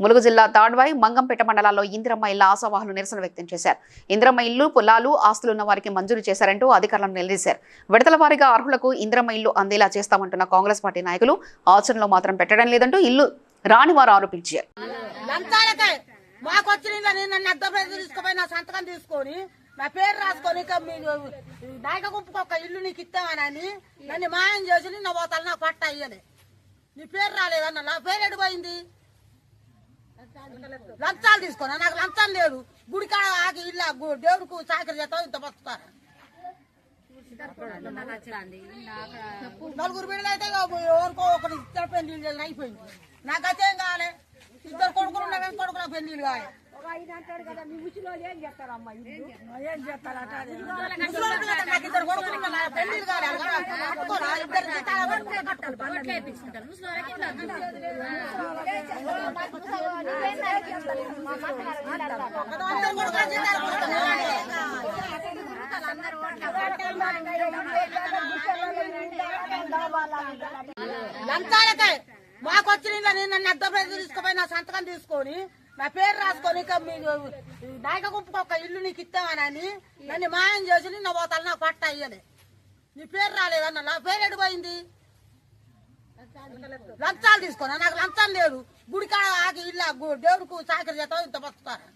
ములుగు జిల్లా తాడ్వాయి మంగంపేట మండలాల్లో ఇందిరమ్మ ఇళ్ళ ఆశావాహులు నిరసన వ్యక్తం చేశారు. ఇందిరమ్మ ఇల్లు పొలాలు ఆస్తులు ఉన్న వారికి మంజూరు చేశారంటూ అధికారులను నిలదీశారు. విడతల వారీగా అర్హులకు ఇందిరమ్మ ఇల్లు అందేలా చేస్తామంటున్న కాంగ్రెస్ పార్టీ నాయకులు ఆచరణలో మాత్రం పెట్టడం లేదంటూ ఇల్లు రాని వారు ఆరోపించారు. నన్ను తీసుకుపోయి నా సంతకం తీసుకొని నా పేరు రాసుకొని నాయక గుంపుకు ఒక ఇల్లు నీకు ఇస్తామనని నన్ను మాయం చేసి నిన్న పోతాను నాకు పట్ట అయ్యని నీ పేరు రాలేదన్న నా పేరు ఎడిపోయింది లంచాలు తీసుకున్నా నాకు లంచం లేదు. గుడికాడ ఆగి ఇల్లు దేవుడికి చాకరి చేస్తావు ఇంత బతుకుతారు? నలుగురు బిడ్డలు అయితే ఎవరికో ఒకటి ఇద్దరు పెళ్ళి అయిపోయింది. నాకు అయితే ఏం కావాలి? ఇద్దరు కొడుకులు ఉన్నా కొడుకుల పెళ్ళి కావాలి. ముసలోళ్ళకి లంచాలకే. మాకు వచ్చిన నేను నన్ను అద్దె పేరు తీసుకుపోయి నా సంతకం తీసుకొని నా పేరు రాసుకొని ఇక మీ నాయక గుంపుకు ఒక ఇల్లు నీకు ఇస్తామని నన్ను మాయం చేసి నిన్న పోతాను నాకు పట్ట అయ్యలే నీ పేరు రాలేదన్న నా పేరు ఎడిపోయింది లంచాలు తీసుకున్నా నాకు లంచం లేదు. గుడికాడ ఆగి ఇల్లు గు- దేవుడికి చాకరి చేస్తావు ఇంత బతుకుతారు